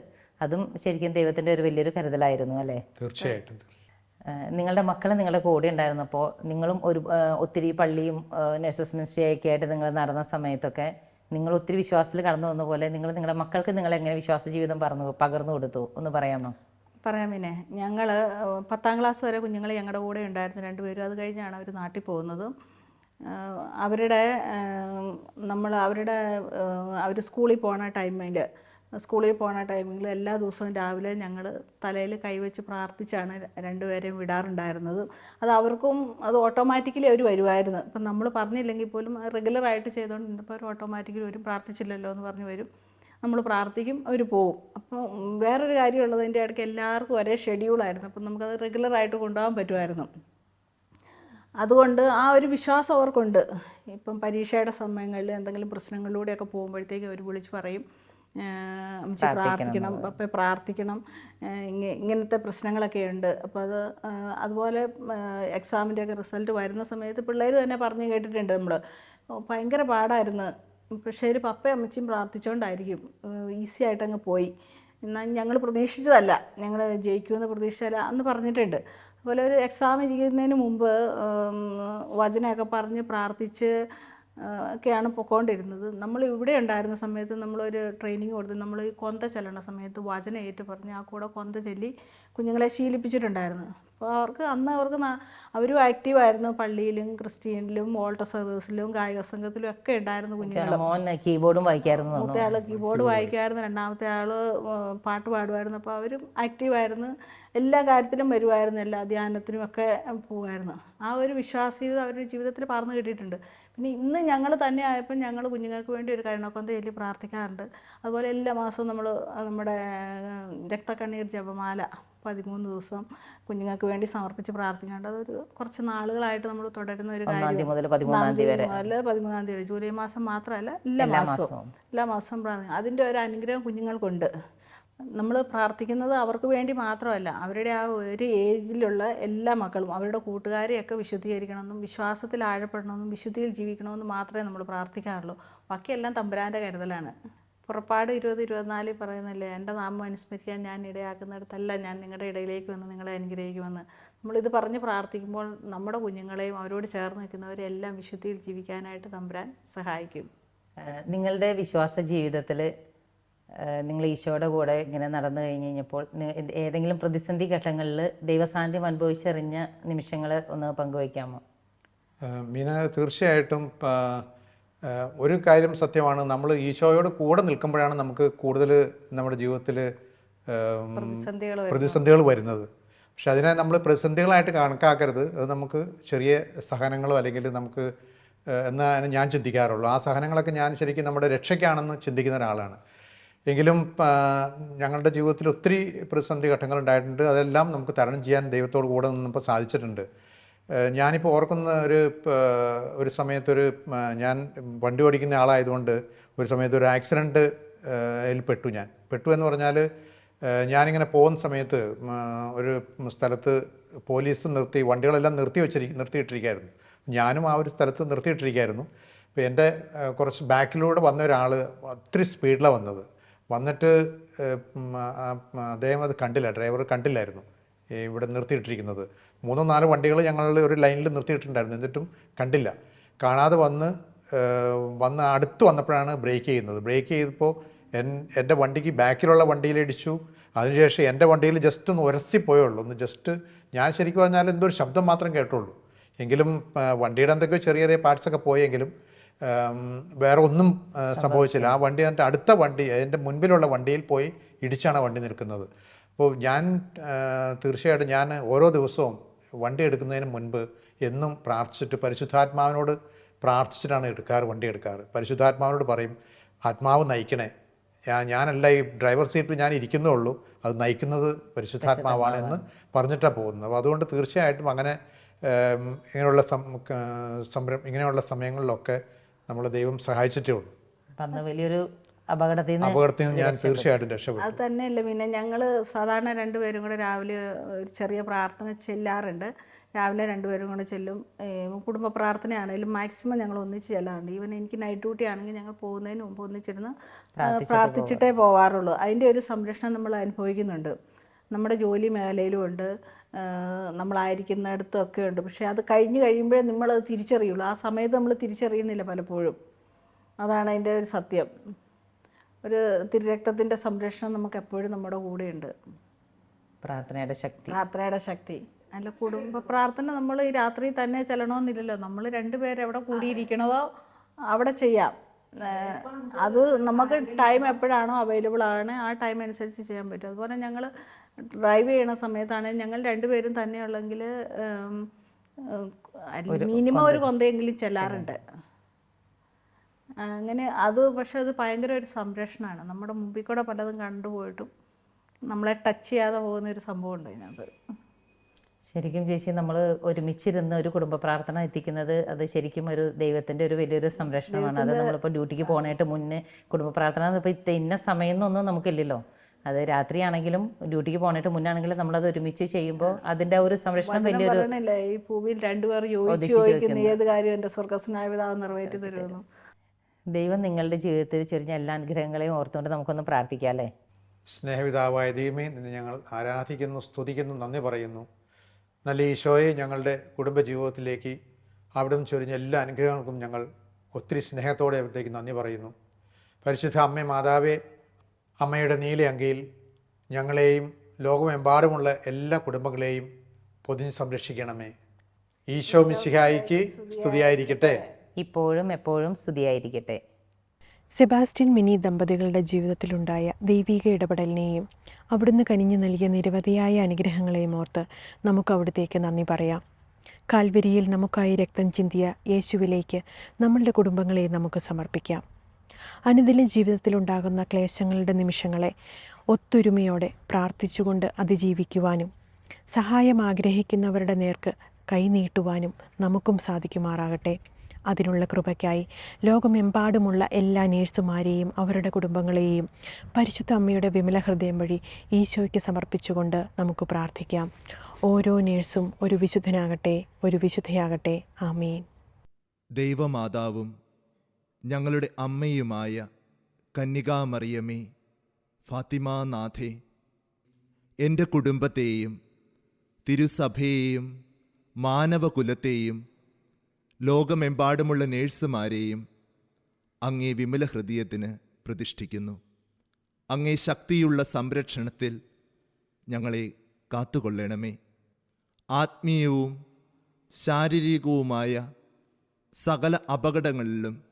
അതും ശരിക്കും ദൈവത്തിന്റെ ഒരു വലിയൊരു കരുതലായിരുന്നു അല്ലേ? തീർച്ചയായിട്ടും. നിങ്ങളുടെ മക്കൾ നിങ്ങളുടെ കൂടെ ഉണ്ടായിരുന്നപ്പോൾ നിങ്ങളും ഒരു ഒത്തിരി പള്ളിയും നഴ്സസ് മിനിസ്ട്രിയൊക്കെ ആയിട്ട് നിങ്ങൾ നടന്ന സമയത്തൊക്കെ നിങ്ങൾ ഒത്തിരി വിശ്വാസത്തിൽ കടന്നു വന്ന പോലെ നിങ്ങൾ നിങ്ങളുടെ മക്കൾക്ക് നിങ്ങൾ എങ്ങനെ വിശ്വാസ ജീവിതം പറഞ്ഞു പകർന്നു കൊടുത്തു ഒന്ന് പറയാമോ? പറയാം പിന്നെ ഞങ്ങൾ പത്താം ക്ലാസ് വരെ കുഞ്ഞുങ്ങൾ ഞങ്ങളുടെ കൂടെ ഉണ്ടായിരുന്നു രണ്ടുപേരും അത് കഴിഞ്ഞാണ് അവർ നാട്ടിൽ പോകുന്നത്. അവരുടെ നമ്മൾ അവരുടെ അവർ സ്കൂളിൽ പോണ ടൈമിൽ സ്കൂളിൽ പോണ ടൈമിൽ എല്ലാ ദിവസവും രാവിലെ ഞങ്ങൾ തലയിൽ കൈവച്ച് പ്രാർത്ഥിച്ചാണ് രണ്ടുപേരെയും വിടാറുണ്ടായിരുന്നത്. അത് അവർക്കും അത് ഓട്ടോമാറ്റിക്കലി അവർ വരുമായിരുന്നു ഇപ്പം നമ്മൾ പറഞ്ഞില്ലെങ്കിൽ പോലും റെഗുലറായിട്ട് ചെയ്തുകൊണ്ടിരുന്നപ്പോൾ അവർ ഓട്ടോമാറ്റിക്കലി വരും പ്രാർത്ഥിച്ചില്ലല്ലോ എന്ന് പറഞ്ഞ് വരും. നമ്മൾ പ്രാർത്ഥിക്കും അവർ പോകും അപ്പോൾ വേറൊരു കാര്യമുള്ളത് അതിന്റെ ഇടയ്ക്ക് എല്ലാവർക്കും ഒരേ ഷെഡ്യൂളായിരുന്നു അപ്പം നമുക്കത് റെഗുലറായിട്ട് കൊണ്ടുപോകാൻ പറ്റുമായിരുന്നു. അതുകൊണ്ട് ആ ഒരു വിശ്വാസം അവർക്കുണ്ട്. ഇപ്പം പരീക്ഷയുടെ സമയങ്ങളിൽ എന്തെങ്കിലും പ്രശ്നങ്ങളിലൂടെയൊക്കെ പോകുമ്പോഴത്തേക്ക് അവർ വിളിച്ച് പറയും. "ഏഹ് അമ്മച്ചി പ്രാർത്ഥിക്കണം അപ്പം പ്രാർത്ഥിക്കണം. ഇങ്ങനത്തെ പ്രശ്നങ്ങളൊക്കെ ഉണ്ട്. അപ്പോൾ അത് അതുപോലെ എക്സാമിന്റെ ഒക്കെ റിസൾട്ട് വരുന്ന സമയത്ത് പിള്ളേർ തന്നെ പറഞ്ഞു കേട്ടിട്ടുണ്ട് നമ്മൾ ഭയങ്കര പാടായിരുന്നു. പക്ഷേ ഒരു പപ്പയും അമ്മച്ചിയും പ്രാർത്ഥിച്ചുകൊണ്ടായിരിക്കും ഈസി ആയിട്ട് അങ്ങ് പോയി. എന്നാൽ ഞങ്ങൾ പ്രതീക്ഷിച്ചതല്ല. ഞങ്ങൾ ജയിക്കുമെന്ന് പ്രതീക്ഷിച്ചല്ല അന്ന് പറഞ്ഞിട്ടുണ്ട്. അതുപോലെ ഒരു എക്സാം ഇരിക്കുന്നതിന് മുമ്പ് വചനമൊക്കെ പറഞ്ഞ് പ്രാർത്ഥിച്ച് ഒക്കെയാണ് പൊക്കോണ്ടിരുന്നത്. നമ്മൾ ഇവിടെ ഉണ്ടായിരുന്ന സമയത്ത് നമ്മളൊരു ട്രെയിനിങ് കൊടുത്ത് നമ്മൾ ഈ കൊന്ത ചെല്ലണ സമയത്ത് വചന ഏറ്റു പറഞ്ഞ് ആ കൂടെ കൊന്ത ചൊല്ലി കുഞ്ഞുങ്ങളെ ശീലിപ്പിച്ചിട്ടുണ്ടായിരുന്നു. അപ്പോൾ അവർക്ക് അന്ന് അവർക്ക് അവരും ആക്റ്റീവായിരുന്നു പള്ളിയിലും ക്രിസ്ത്യനിലും വോൾട്ടർ സർവീസിലും ഗായക സംഘത്തിലും ഒക്കെ ഉണ്ടായിരുന്നു കുഞ്ഞുങ്ങൾ മോൻ കീബോർഡും വായിക്കായിരുന്നു മൂത്തയാൾ ആൾ കീബോർഡ് വായിക്കുമായിരുന്നു രണ്ടാമത്തെ ആൾ പാട്ട് പാടുമായിരുന്നു. അപ്പോൾ അവരും ആക്റ്റീവായിരുന്നു എല്ലാ കാര്യത്തിലും വരുമായിരുന്നു എല്ലാ ധ്യാനത്തിനും ഒക്കെ പോകുമായിരുന്നു ആ ഒരു വിശ്വാസ്യത അവരുടെ ജീവിതത്തിൽ പറഞ്ഞു കിട്ടിയിട്ടുണ്ട്. പിന്നെ ഇന്ന് ഞങ്ങൾ തന്നെ ആയപ്പോൾ ഞങ്ങൾ കുഞ്ഞുങ്ങൾക്ക് വേണ്ടി ഒരു കരുണക്കൊന്ത ചൊല്ലി പ്രാർത്ഥിക്കാറുണ്ട്. അതുപോലെ എല്ലാ മാസവും നമ്മൾ നമ്മുടെ രക്തക്കണ്ണീർ ജപമാല പതിമൂന്ന് ദിവസം കുഞ്ഞുങ്ങൾക്ക് വേണ്ടി സമർപ്പിച്ച് പ്രാർത്ഥിക്കാറുണ്ട്. അതൊരു കുറച്ച് നാളുകളായിട്ട് നമ്മൾ തുടരുന്ന ഒരു കാര്യം മുതൽ പതിമൂന്നാം തീയതി വരെ. മുതൽ പതിമൂന്നാം തീയതി ജൂലൈ മാസം മാത്രമല്ല എല്ലാ മാസവും. എല്ലാ മാസവും പ്രാർത്ഥിക്കും. അതിന്റെ ഒരു അനുഗ്രഹം കുഞ്ഞുങ്ങൾക്കുണ്ട്. നമ്മൾ പ്രാർത്ഥിക്കുന്നത് അവർക്ക് വേണ്ടി മാത്രമല്ല അവരുടെ ആ ഒരു ഏജിലുള്ള എല്ലാ മക്കളും അവരുടെ കൂട്ടുകാരെയൊക്കെ വിശുദ്ധീകരിക്കണമെന്നും വിശ്വാസത്തിൽ ആഴപ്പെടണമെന്നും വിശുദ്ധിയിൽ ജീവിക്കണമെന്നും മാത്രമേ നമ്മൾ പ്രാർത്ഥിക്കാറുള്ളൂ. ബാക്കിയെല്ലാം തമ്പുരാന്റെ കരുതലാണ്. പുറപ്പാട് ഇരുപത് ഇരുപത്തിനാലിൽ പറയുന്നില്ലേ എന്റെ നാമം അനുസ്മരിക്കാൻ ഞാൻ ഇടയാക്കുന്നിടത്തല്ല ഞാൻ നിങ്ങളുടെ ഇടയിലേക്ക് വന്ന് നിങ്ങളെ അനുഗ്രഹിക്കുമെന്ന്. നമ്മളിത് പറഞ്ഞ് പ്രാർത്ഥിക്കുമ്പോൾ നമ്മുടെ കുഞ്ഞുങ്ങളെയും അവരോട് ചേർന്ന് നിൽക്കുന്നവരെയും എല്ലാം വിശുദ്ധിയിൽ ജീവിക്കാനായിട്ട് തമ്പുരാൻ സഹായിക്കും. നിങ്ങളുടെ വിശ്വാസ ജീവിതത്തിൽ നിങ്ങൾ ഈശോയുടെ കൂടെ ഇങ്ങനെ നടന്നു കഴിഞ്ഞ് കഴിഞ്ഞപ്പോൾ ഏതെങ്കിലും പ്രതിസന്ധി ഘട്ടങ്ങളിൽ ദൈവസാന്നിധ്യം അനുഭവിച്ചറിഞ്ഞ നിമിഷങ്ങൾ ഒന്ന് പങ്കുവയ്ക്കാമോ? മീന തീർച്ചയായിട്ടും ഒരു കാര്യം സത്യമാണ്. നമ്മൾ ഈശോയോട് കൂടെ നിൽക്കുമ്പോഴാണ് നമുക്ക് കൂടുതൽ നമ്മുടെ ജീവിതത്തിൽ പ്രതിസന്ധികൾ വരുന്നത്. പക്ഷെ അതിനെ നമ്മൾ പ്രതിസന്ധികളായിട്ട് കണക്കാക്കരുത്. അത് നമുക്ക് ചെറിയ സഹനങ്ങളോ അല്ലെങ്കിൽ നമുക്ക് എന്നാണ് ഞാൻ ചിന്തിക്കാറുള്ളൂ. ആ സഹനങ്ങളൊക്കെ ഞാൻ ശരിക്കും നമ്മുടെ രക്ഷയ്ക്കാണെന്ന് ചിന്തിക്കുന്ന ഒരാളാണ്. എങ്കിലും ഞങ്ങളുടെ ജീവിതത്തിൽ ഒത്തിരി പ്രതിസന്ധി ഘട്ടങ്ങൾ ഉണ്ടായിട്ടുണ്ട്. അതെല്ലാം നമുക്ക് തരണം ചെയ്യാൻ ദൈവത്തോട് കൂടെ നിന്നപ്പോൾ സാധിച്ചിട്ടുണ്ട്. ഞാനിപ്പോൾ ഓർക്കുന്ന ഒരു ഒരു സമയത്തൊരു ഞാൻ വണ്ടി ഓടിക്കുന്ന ആളായതുകൊണ്ട് ഒരു സമയത്ത് ഒരു ആക്സിഡന്റ് പെട്ടു ഞാൻ. പെട്ടു എന്ന് പറഞ്ഞാൽ ഞാനിങ്ങനെ പോകുന്ന സമയത്ത് ഒരു സ്ഥലത്ത് പോലീസ് നിർത്തി വണ്ടികളെല്ലാം നിർത്തി വെച്ചിരി നിർത്തിയിട്ടിരിക്കുകയായിരുന്നു ഞാനും ആ ഒരു സ്ഥലത്ത് നിർത്തിയിട്ടിരിക്കുകയായിരുന്നു അപ്പോൾ എന്റെ കുറച്ച് ബാക്കിലൂടെ വന്ന ഒരാൾ ഒത്തിരി സ്പീഡിലാണ് വന്നത്. വന്നിട്ട് അദ്ദേഹം അത് കണ്ടില്ല ഡ്രൈവർ കണ്ടില്ലായിരുന്നു ഇവിടെ നിർത്തിയിട്ടിരിക്കുന്നത്. മൂന്നോ നാലോ വണ്ടികൾ ഞങ്ങൾ ഒരു ലൈനിൽ നിർത്തിയിട്ടുണ്ടായിരുന്നു എന്നിട്ടും കണ്ടില്ല. കാണാതെ വന്ന് വന്ന് അടുത്ത് വന്നപ്പോഴാണ് ബ്രേക്ക് ചെയ്യുന്നത്. ബ്രേക്ക് ചെയ്തപ്പോൾ എൻ എന്റെ വണ്ടിക്ക് ബാക്കിലുള്ള വണ്ടിയിൽ ഇടിച്ചു. അതിനുശേഷം എന്റെ വണ്ടിയിൽ ജസ്റ്റ് ഒന്ന് ഉരസി പോയുള്ളൂ. ഒന്ന് ജസ്റ്റ് ഞാൻ ശരിക്കും പറഞ്ഞാൽ എന്തോ ഒരു ശബ്ദം മാത്രം കേട്ടുള്ളൂ എങ്കിലും വണ്ടിയുടെ എന്തൊക്കെയോ ചെറിയ ചെറിയ പാർട്സൊക്കെ പോയെങ്കിലും വേറെ ഒന്നും സംഭവിച്ചില്ല. ആ വണ്ടി എന്നിട്ട് അടുത്ത വണ്ടി എന്റെ മുൻപിലുള്ള വണ്ടിയിൽ പോയി ഇടിച്ചാണ് വണ്ടി നിൽക്കുന്നത്. അപ്പോൾ ഞാൻ തീർച്ചയായിട്ടും ഞാൻ ഓരോ ദിവസവും വണ്ടി എടുക്കുന്നതിന് മുൻപ് എന്നും പ്രാർത്ഥിച്ചിട്ട് പരിശുദ്ധാത്മാവിനോട് പ്രാർത്ഥിച്ചിട്ടാണ് എടുക്കാറ് വണ്ടി എടുക്കാറ്. പരിശുദ്ധാത്മാവിനോട് പറയും ആത്മാവ് നയിക്കണേ. ഞാനല്ല ഈ ഡ്രൈവർ സീറ്റിൽ ഞാൻ ഇരിക്കുന്നേ ഉള്ളൂ. അത് നയിക്കുന്നത് പരിശുദ്ധാത്മാവാണ് എന്ന് പറഞ്ഞിട്ടാണ് പോകുന്നത്. അപ്പോൾ അതുകൊണ്ട് തീർച്ചയായിട്ടും അങ്ങനെ ഇങ്ങനെയുള്ള സം സംരം ഇങ്ങനെയുള്ള സമയങ്ങളിലൊക്കെ നമ്മൾ ദൈവം സഹായിച്ചിട്ടേ ഉള്ളൂ. അന്ന് വലിയൊരു അപകടത്തിൽ നിന്ന് അപകടത്തിൽ നിന്ന് ഞാൻ തീർച്ചയായിട്ടും രക്ഷപ്പെട്ടു. അത് തന്നെയല്ല പിന്നെ ഞങ്ങൾ സാധാരണ രണ്ടുപേരും കൂടെ രാവിലെ ഒരു ചെറിയ പ്രാർത്ഥന ചെല്ലാറുണ്ട്. രാവിലെ രണ്ടുപേരും കൂടെ ചെല്ലും. കുടുംബ പ്രാർത്ഥനയാണെങ്കിലും മാക്സിമം ഞങ്ങൾ ഒന്നിച്ച് ചെല്ലാറുണ്ട്. ഈവൻ എനിക്ക് നൈറ്റ് ഡ്യൂട്ടി ആണെങ്കിൽ ഞങ്ങൾ പോകുന്നതിന് മുമ്പ് ഒന്നിച്ചിരുന്ന് പ്രാർത്ഥിച്ചിട്ടേ പോവാറുള്ളൂ. അതിന്റെ ഒരു സംരക്ഷണം നമ്മൾ അനുഭവിക്കുന്നുണ്ട്. നമ്മുടെ ജോലി മേഖലയിലുമുണ്ട്. അടുത്തൊക്കെ നമ്മളായിരിക്കുന്നിടത്തൊക്കെ ഉണ്ട്. പക്ഷേ അത് കഴിഞ്ഞ് കഴിയുമ്പോഴേ നമ്മളത് തിരിച്ചറിയുള്ളൂ. ആ സമയത്ത് നമ്മൾ തിരിച്ചറിയുന്നില്ല പലപ്പോഴും. അതാണ് അതിന്റെ ഒരു സത്യം. ഒരു തിരുരക്തത്തിന്റെ സംരക്ഷണം നമുക്ക് എപ്പോഴും നമ്മുടെ കൂടെയുണ്ട്. പ്രാർത്ഥനയുടെ ശക്തി. പ്രാർത്ഥനയുടെ ശക്തി. അല്ല കുടുംബ പ്രാർത്ഥന നമ്മൾ ഈ രാത്രി തന്നെ ചെല്ലണമെന്നില്ലല്ലോ. നമ്മൾ രണ്ടുപേരെവിടെ കൂടിയിരിക്കണതോ അവിടെ ചെയ്യാം. അത് നമുക്ക് ടൈം എപ്പോഴാണോ അവൈലബിൾ ആണ്. ആ ടൈം അനുസരിച്ച് ചെയ്യാൻ പറ്റും. അതുപോലെ ഞങ്ങൾ ഡ്രൈവ് ചെയ്യണ സമയത്താണെങ്കിൽ ഞങ്ങൾ രണ്ടുപേരും തന്നെയുള്ളെങ്കിൽ മിനിമം ഒരു കൊന്തയെങ്കിലും ചെല്ലാറുണ്ട്. അങ്ങനെ അത് പക്ഷെ അത് ഭയങ്കര ഒരു സംരക്ഷണമാണ്. നമ്മുടെ മുമ്പിൽ കൂടെ പലതും കണ്ടുപോയിട്ടും നമ്മളെ ടച്ച് ചെയ്യാതെ പോകുന്ന ഒരു സംഭവം ഉണ്ട് അതിനകത്ത് ശരിക്കും ചേച്ചി നമ്മൾ ഒരുമിച്ചിരുന്ന് ഒരു കുടുംബ പ്രാർത്ഥന എത്തിക്കുന്നത് അത് ശരിക്കും ഒരു ദൈവത്തിന്റെ ഒരു വലിയൊരു സംരക്ഷണമാണ്. അത് നമ്മളിപ്പോൾ ഡ്യൂട്ടിക്ക് പോകണായിട്ട് മുന്നേ കുടുംബ പ്രാർത്ഥന ഇപ്പോൾ ഇന്ന സമയം എന്നൊന്നും നമുക്കില്ലല്ലോ. അത് രാത്രിയാണെങ്കിലും ഡ്യൂട്ടിക്ക് പോണിട്ട് മുന്നാണെങ്കിലും നമ്മളത് ഒരുമിച്ച് ചെയ്യുമ്പോൾ അതിന്റെ ഒരു സംരക്ഷണം വലിയൊരു ഈ ഭൂമിയിൽ രണ്ടുപേർ യോജിച്ച് ഒന്നിച്ച് ചോദിക്കുന്ന. ഏത് കാര്യം എന്റെ സ്വർഗസ്നായ പിതാവ് നിറവേറ്റി തരുമെന്നു. ദൈവം നിങ്ങളുടെ ജീവിതത്തിൽ ചെറിയ എല്ലാ അനുഗ്രഹങ്ങളെയും ഓർത്തുകൊണ്ട് നമുക്കൊന്ന് പ്രാർത്ഥിക്കാം അല്ലേ? സ്നേഹപിതാവായ ദൈവമേ നിന്നെ ഞങ്ങൾ ആരാധിക്കുന്നു സ്തുതിക്കുന്നു നന്ദി പറയുന്നു. നല്ല ഈശോയെ ഞങ്ങളുടെ കുടുംബജീവിതത്തിലേക്ക് അവിടെ നിന്ന് ചൊരിഞ്ഞ എല്ലാ അനുഗ്രഹങ്ങൾക്കും ഞങ്ങൾ ഒത്തിരി സ്നേഹത്തോടെ അവിടത്തേക്ക് നന്ദി പറയുന്നു. പരിശുദ്ധ അമ്മ മാതാവേ അമ്മയുടെ നീലയങ്കിയിൽ ഞങ്ങളെയും ലോകമെമ്പാടുമുള്ള എല്ലാ കുടുംബങ്ങളെയും പൊതിഞ്ഞ് സംരക്ഷിക്കണമേ. ഈശോ മിശിഹായിക്ക് സ്തുതിയായിരിക്കട്ടെ. ഇപ്പോഴും എപ്പോഴും സ്തുതിയായിരിക്കട്ടെ. സെബാസ്റ്റ്യൻ മിനി ദമ്പതികളുടെ ജീവിതത്തിലുണ്ടായ ദൈവിക ഇടപെടലിനെയും അവിടുന്ന് കനിഞ്ഞു നൽകിയ നിരവധിയായ അനുഗ്രഹങ്ങളെയും ഓർത്ത് നമുക്ക് അവിടത്തേക്ക് നന്ദി പറയാം. കാൽവരിയിൽ നമുക്കായി രക്തം ചിന്തിയ യേശുവിലേക്ക് നമ്മളുടെ കുടുംബങ്ങളെ നമുക്ക് സമർപ്പിക്കാം. അനുദിന ജീവിതത്തിലുണ്ടാകുന്ന ക്ലേശങ്ങളുടെ നിമിഷങ്ങളെ ഒത്തൊരുമയോടെ പ്രാർത്ഥിച്ചുകൊണ്ട് അതിജീവിക്കുവാനും സഹായം ആഗ്രഹിക്കുന്നവരുടെ നേർക്ക് കൈനീട്ടുവാനും നമുക്കും സാധിക്കുമാറാകട്ടെ. അതിനുള്ള കൃപയ്ക്കായി ലോകമെമ്പാടുമുള്ള എല്ലാ നേഴ്സുമാരെയും അവരുടെ കുടുംബങ്ങളെയും പരിശുദ്ധ അമ്മയുടെ വിമല ഹൃദയം വഴി ഈശോയ്ക്ക് സമർപ്പിച്ചുകൊണ്ട് നമുക്ക് പ്രാർത്ഥിക്കാം. ഓരോ നേഴ്സും ഒരു വിശുദ്ധനാകട്ടെ ഒരു വിശുദ്ധയാകട്ടെ. ആമീൻ. ദൈവമാതാവും ഞങ്ങളുടെ അമ്മയുമായ കന്യകാമറിയമേ ഫാത്തിമാനാഥേ എന്റെ കുടുംബത്തെയും തിരുസഭയെയും മാനവകുലത്തെയും ലോകമെമ്പാടുമുള്ള നേഴ്സുമാരെയും അങ്ങേ വിമല ഹൃദയത്തിന് പ്രതിഷ്ഠിക്കുന്നു. അങ്ങേ ശക്തിയുള്ള സംരക്ഷണത്തിൽ ഞങ്ങളെ കാത്തുകൊള്ളണമേ. ആത്മീയവും ശാരീരികവുമായ സകല അപകടങ്ങളിലും